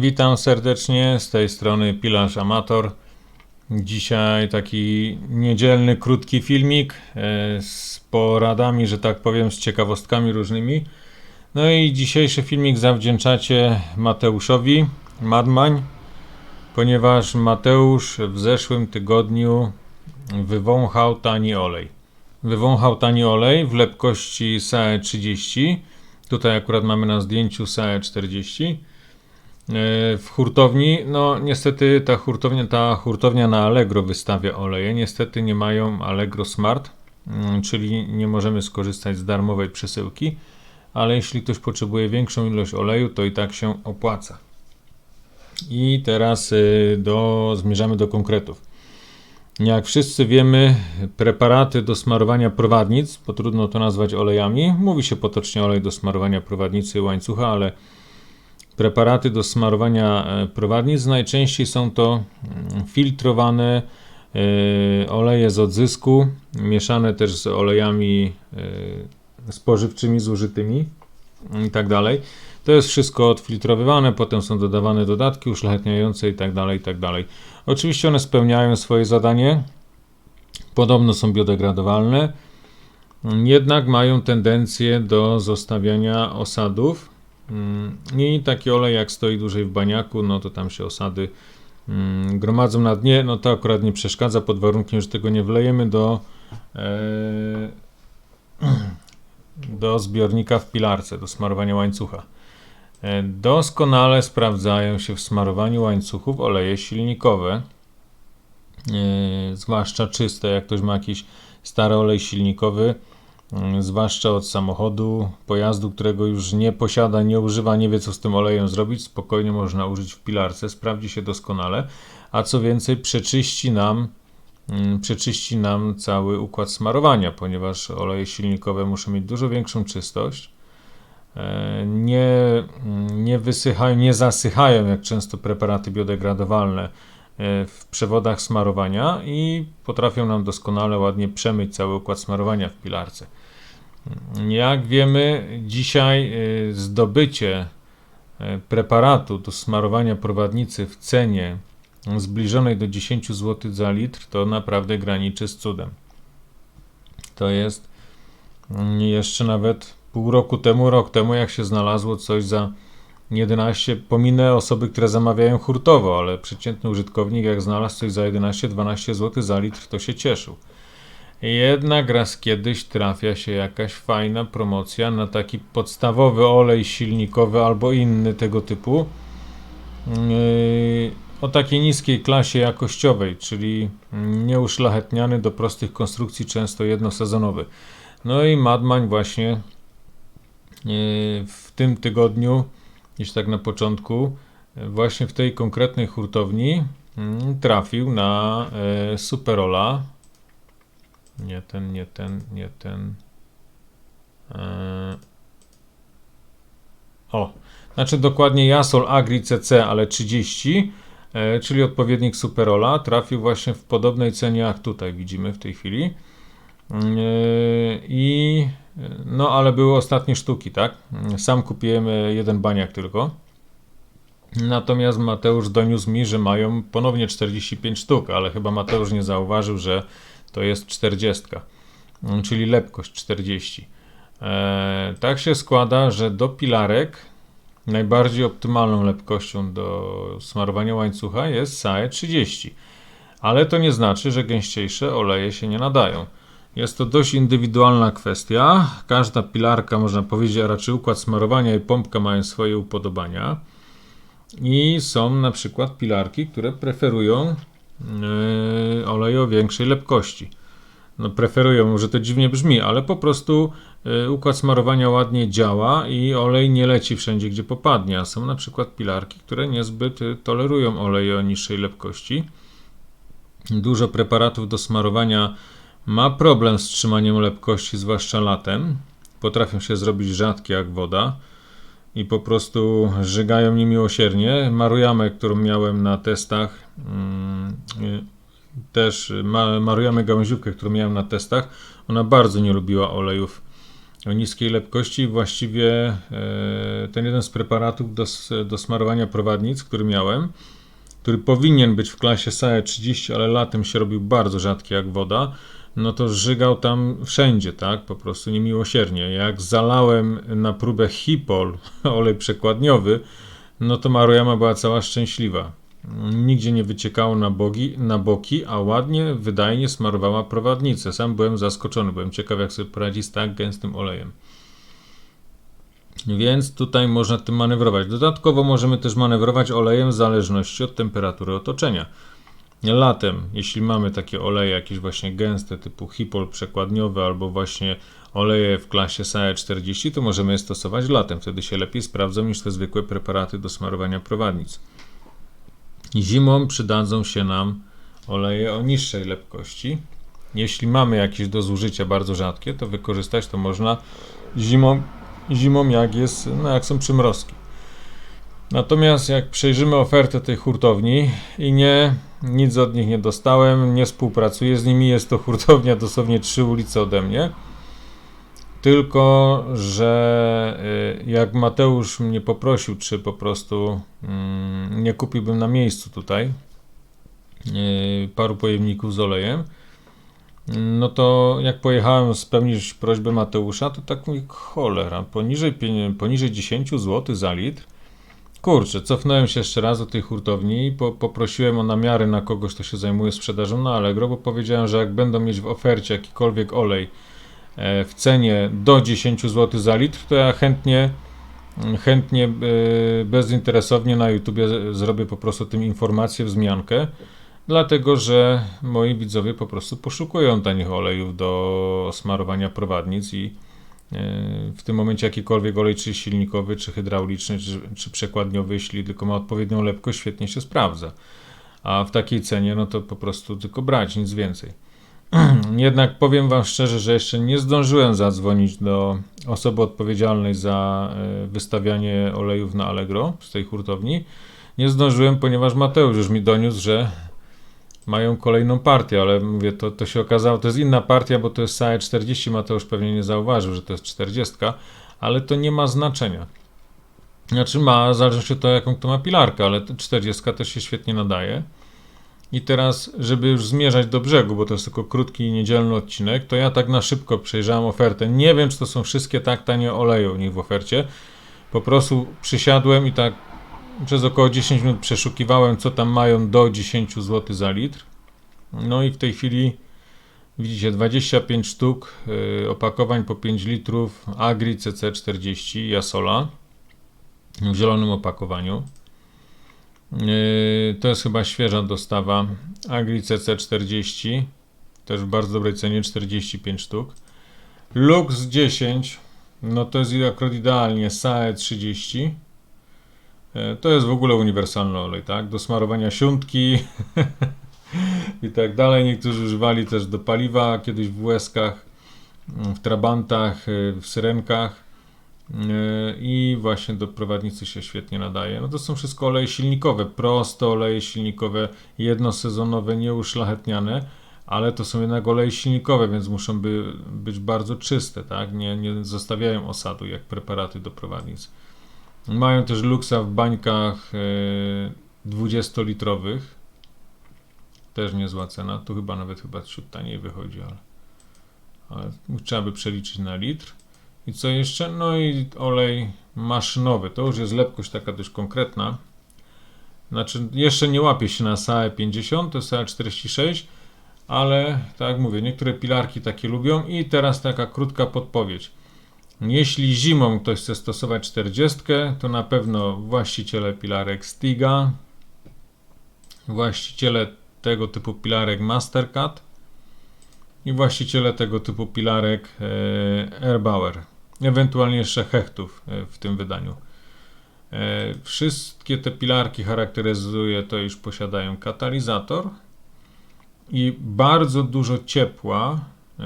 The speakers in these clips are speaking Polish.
Witam serdecznie z tej strony Pilarz Amator. Dzisiaj taki niedzielny, krótki filmik e, z poradami, że tak powiem, z ciekawostkami różnymi. No i dzisiejszy filmik zawdzięczacie Mateuszowi Madmań, ponieważ Mateusz w zeszłym tygodniu wywąchał tani olej. Wywąchał tani olej w lepkości SAE 30. Tutaj akurat mamy na zdjęciu SAE 40 w hurtowni, no niestety ta hurtownia, ta hurtownia na Allegro wystawia oleje. Niestety nie mają Allegro Smart, mm, czyli nie możemy skorzystać z darmowej przesyłki, ale jeśli ktoś potrzebuje większą ilość oleju, to i tak się opłaca. I teraz y, do, zmierzamy do konkretów. Jak wszyscy wiemy, preparaty do smarowania prowadnic, bo trudno to nazwać olejami, mówi się potocznie olej do smarowania prowadnicy i łańcucha, ale preparaty do smarowania e, prowadnic. Najczęściej są to mm, filtrowane e, oleje z odzysku, mieszane też z olejami e, spożywczymi, zużytymi i tak dalej. To jest wszystko odfiltrowywane, potem są dodawane dodatki uszlachetniające i tak dalej, i tak dalej. Oczywiście one spełniają swoje zadanie, podobno są biodegradowalne, jednak mają tendencję do zostawiania osadów, Mm, I taki olej jak stoi dłużej w baniaku, no to tam się osady mm, gromadzą na dnie, no to akurat nie przeszkadza pod warunkiem, że tego nie wlejemy do, e, do zbiornika w pilarce, do smarowania łańcucha. E, doskonale sprawdzają się w smarowaniu łańcuchów oleje silnikowe, e, zwłaszcza czyste, jak ktoś ma jakiś stary olej silnikowy, Mm, zwłaszcza od samochodu, pojazdu, którego już nie posiada, nie używa, nie wie co z tym olejem zrobić, spokojnie można użyć w pilarce, sprawdzi się doskonale, a co więcej przeczyści nam, mm, przeczyści nam cały układ smarowania, ponieważ oleje silnikowe muszą mieć dużo większą czystość, e, nie, mm, nie wysychają, nie zasychają jak często preparaty biodegradowalne, e, w przewodach smarowania i potrafią nam doskonale, ładnie przemyć cały układ smarowania w pilarce. Jak wiemy, dzisiaj y, zdobycie y, preparatu do smarowania prowadnicy w cenie zbliżonej do 10 zł za litr to naprawdę graniczy z cudem. To jest mm, jeszcze nawet pół roku temu, rok temu, jak się znalazło coś za 11, pominę osoby, które zamawiają hurtowo, ale przeciętny użytkownik jak znalazł coś za 11-12 zł za litr, to się cieszył. Jednak raz kiedyś trafia się jakaś fajna promocja na taki podstawowy olej silnikowy albo inny tego typu yy, o takiej niskiej klasie jakościowej, czyli nieuszlachetniany do prostych konstrukcji, często jednosezonowy. No i Madmań właśnie yy, w tym tygodniu, jeśli tak na początku, właśnie w tej konkretnej hurtowni yy, trafił na Superola nie ten, nie ten, nie ten. Eee. O, znaczy dokładnie Jasol Agri CC, ale 30, e, czyli odpowiednik Superola, trafił właśnie w podobnej cenie jak tutaj widzimy w tej chwili. E, I no, ale były ostatnie sztuki, tak? Sam kupiłem jeden baniak tylko. Natomiast Mateusz doniósł mi, że mają ponownie 45 sztuk, ale chyba Mateusz nie zauważył, że to jest 40, mm, czyli lepkość 40. E, tak się składa, że do pilarek najbardziej optymalną lepkością do smarowania łańcucha jest SAE 30. Ale to nie znaczy, że gęściejsze oleje się nie nadają. Jest to dość indywidualna kwestia. Każda pilarka, można powiedzieć, a raczej układ smarowania i pompka mają swoje upodobania. I są na przykład pilarki, które preferują oleju o większej lepkości. No, preferują, może to dziwnie brzmi, ale po prostu yy, układ smarowania ładnie działa i olej nie leci wszędzie, gdzie popadnie. A są na przykład pilarki, które niezbyt y, tolerują olej o niższej lepkości. Dużo preparatów do smarowania ma problem z trzymaniem lepkości, zwłaszcza latem. Potrafią się zrobić rzadkie jak woda i po prostu żygają niemiłosiernie. Marujamę, którą miałem na testach, mm, też marujamy gałęziówkę, którą miałem na testach, ona bardzo nie lubiła olejów o niskiej lepkości właściwie e, ten jeden z preparatów do, do smarowania prowadnic, który miałem, który powinien być w klasie SAE 30, ale latem się robił bardzo rzadki jak woda, no to żygał tam wszędzie, tak, po prostu niemiłosiernie. Jak zalałem na próbę Hipol, olej przekładniowy, no to Maruyama była cała szczęśliwa. Nigdzie nie wyciekało na, bogi, na boki, a ładnie, wydajnie smarowała prowadnicę. Sam byłem zaskoczony, byłem ciekaw, jak sobie poradzi z tak gęstym olejem. Więc tutaj można tym manewrować. Dodatkowo możemy też manewrować olejem w zależności od temperatury otoczenia. Latem, jeśli mamy takie oleje jakieś właśnie gęste typu hipol przekładniowy albo właśnie oleje w klasie SAE 40, to możemy je stosować latem. Wtedy się lepiej sprawdzą niż te zwykłe preparaty do smarowania prowadnic. Zimą przydadzą się nam oleje o niższej lepkości. Jeśli mamy jakieś do zużycia bardzo rzadkie, to wykorzystać to można zimą, zimą jak jest, no jak są przymrozki. Natomiast jak przejrzymy ofertę tej hurtowni i nie, nic od nich nie dostałem, nie współpracuję z nimi, jest to hurtownia dosłownie trzy ulice ode mnie. Tylko, że y, jak Mateusz mnie poprosił, czy po prostu mm, nie kupiłbym na miejscu tutaj y, paru pojemników z olejem, no to jak pojechałem spełnić prośbę Mateusza, to tak mój cholera, poniżej, poniżej 10 zł za litr. Kurczę, cofnąłem się jeszcze raz do tej hurtowni i po, poprosiłem o namiary na kogoś, kto się zajmuje sprzedażą na Allegro, bo powiedziałem, że jak będą mieć w ofercie jakikolwiek olej w cenie do 10 zł za litr, to ja chętnie, chętnie e, bezinteresownie na YouTubie zrobię po prostu tym informację, wzmiankę, dlatego że moi widzowie po prostu poszukują tanich olejów do smarowania prowadnic i e, w tym momencie jakikolwiek olej, czy silnikowy, czy hydrauliczny, czy, czy przekładniowy, jeśli tylko ma odpowiednią lepkość, świetnie się sprawdza. A w takiej cenie, no to po prostu tylko brać, nic więcej. Jednak powiem Wam szczerze, że jeszcze nie zdążyłem zadzwonić do osoby odpowiedzialnej za e, wystawianie olejów na Allegro z tej hurtowni. Nie zdążyłem, ponieważ Mateusz już mi doniósł, że mają kolejną partię, ale mówię, to, to się okazało, to jest inna partia, bo to jest SAE 40, Mateusz pewnie nie zauważył, że to jest 40, ale to nie ma znaczenia. Znaczy ma, zależy od tego, jaką to ma pilarkę, ale 40 też się świetnie nadaje. I teraz, żeby już zmierzać do brzegu, bo to jest tylko krótki niedzielny odcinek, to ja tak na szybko przejrzałem ofertę. Nie wiem, czy to są wszystkie tak tanie oleje u nich w ofercie. Po prostu przysiadłem i tak przez około 10 minut przeszukiwałem, co tam mają do 10 zł za litr. No i w tej chwili widzicie 25 sztuk y, opakowań po 5 litrów Agri CC40 Jasola w zielonym opakowaniu. Yy, To jest chyba świeża dostawa Agri CC40 też w bardzo dobrej cenie 45 sztuk. Lux 10 no to jest akurat idealnie SAE 30 E, to jest w ogóle uniwersalny olej, tak? Do smarowania siątki i tak dalej. Niektórzy używali też do paliwa, kiedyś w łezkach, w trabantach, e, w syrenkach i właśnie do prowadnicy się świetnie nadaje. No to są wszystko oleje silnikowe, proste oleje silnikowe, jednosezonowe, nieuszlachetniane, ale to są jednak oleje silnikowe, więc muszą by, być bardzo czyste, tak? Nie, nie zostawiają osadu jak preparaty do prowadnic. Mają też luksa w bańkach e, 20-litrowych. Też niezła cena. Tu chyba nawet chyba ciut taniej wychodzi, ale, ale trzeba by przeliczyć na litr. I co jeszcze? No i olej maszynowy. To już jest lepkość taka dość konkretna. Znaczy, jeszcze nie łapie się na SAE 50, to SAE 46, ale tak jak mówię, niektóre pilarki takie lubią. I teraz taka krótka podpowiedź. Jeśli zimą ktoś chce stosować 40, to na pewno właściciele pilarek Stiga, właściciele tego typu pilarek Mastercard i właściciele tego typu pilarek e, Airbauer, ewentualnie jeszcze Hechtów e, w tym wydaniu. E, wszystkie te pilarki charakteryzuje to, iż posiadają katalizator i bardzo dużo ciepła e,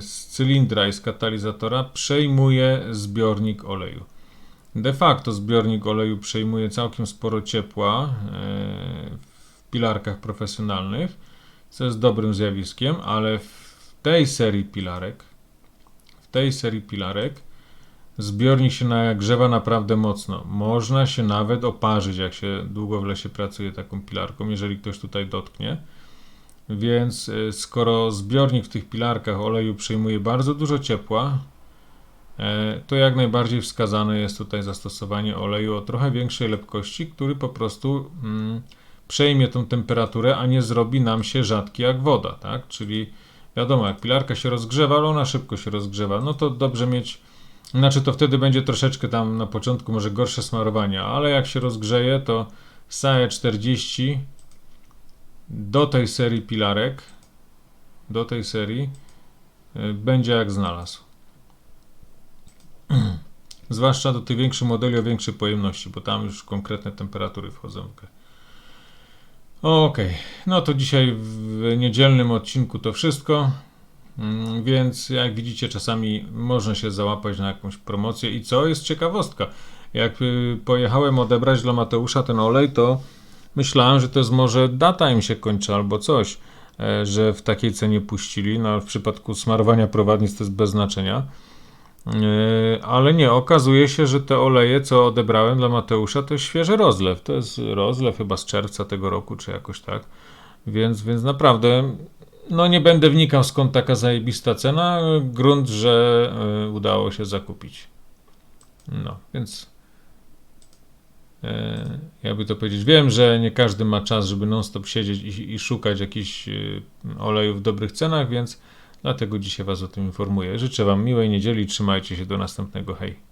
z cylindra i z katalizatora przejmuje zbiornik oleju. De facto zbiornik oleju przejmuje całkiem sporo ciepła w pilarkach profesjonalnych, co jest dobrym zjawiskiem, ale w tej serii pilarek, tej serii pilarek zbiornik się nagrzewa naprawdę mocno. Można się nawet oparzyć, jak się długo w lesie pracuje taką pilarką, jeżeli ktoś tutaj dotknie. Więc y, skoro zbiornik w tych pilarkach oleju przyjmuje bardzo dużo ciepła, e, to jak najbardziej wskazane jest tutaj zastosowanie oleju o trochę większej lepkości, który po prostu mm, przejmie tą temperaturę, a nie zrobi nam się rzadki jak woda, tak? Czyli wiadomo, jak pilarka się rozgrzewa, ale ona szybko się rozgrzewa, no to dobrze mieć, znaczy to wtedy będzie troszeczkę tam na początku może gorsze smarowanie, ale jak się rozgrzeje, to SAE 40 do tej serii pilarek, do tej serii y, będzie jak znalazł. Zwłaszcza do tych większych modeli o większej pojemności, bo tam już konkretne temperatury wchodzą w grę. Okej, no to dzisiaj w niedzielnym odcinku to wszystko. Mm, Więc jak widzicie, czasami można się załapać na jakąś promocję. I co jest ciekawostka? Jak y, pojechałem odebrać dla Mateusza ten olej, to myślałem, że to jest może data im się kończy albo coś, e, że w takiej cenie puścili. No, w przypadku smarowania prowadnic to jest bez znaczenia. E, Ale nie, okazuje się, że te oleje, co odebrałem dla Mateusza, to jest świeży rozlew. To jest rozlew chyba z czerwca tego roku, czy jakoś tak. Więc, więc naprawdę, no nie będę wnikał skąd taka zajebista cena. Grunt, że e, udało się zakupić. No, więc e, jakby to powiedzieć, wiem, że nie każdy ma czas, żeby non-stop siedzieć i, i szukać jakichś e, olejów w dobrych cenach, więc dlatego dzisiaj Was o tym informuję. Życzę Wam miłej niedzieli, trzymajcie się do następnego, hej.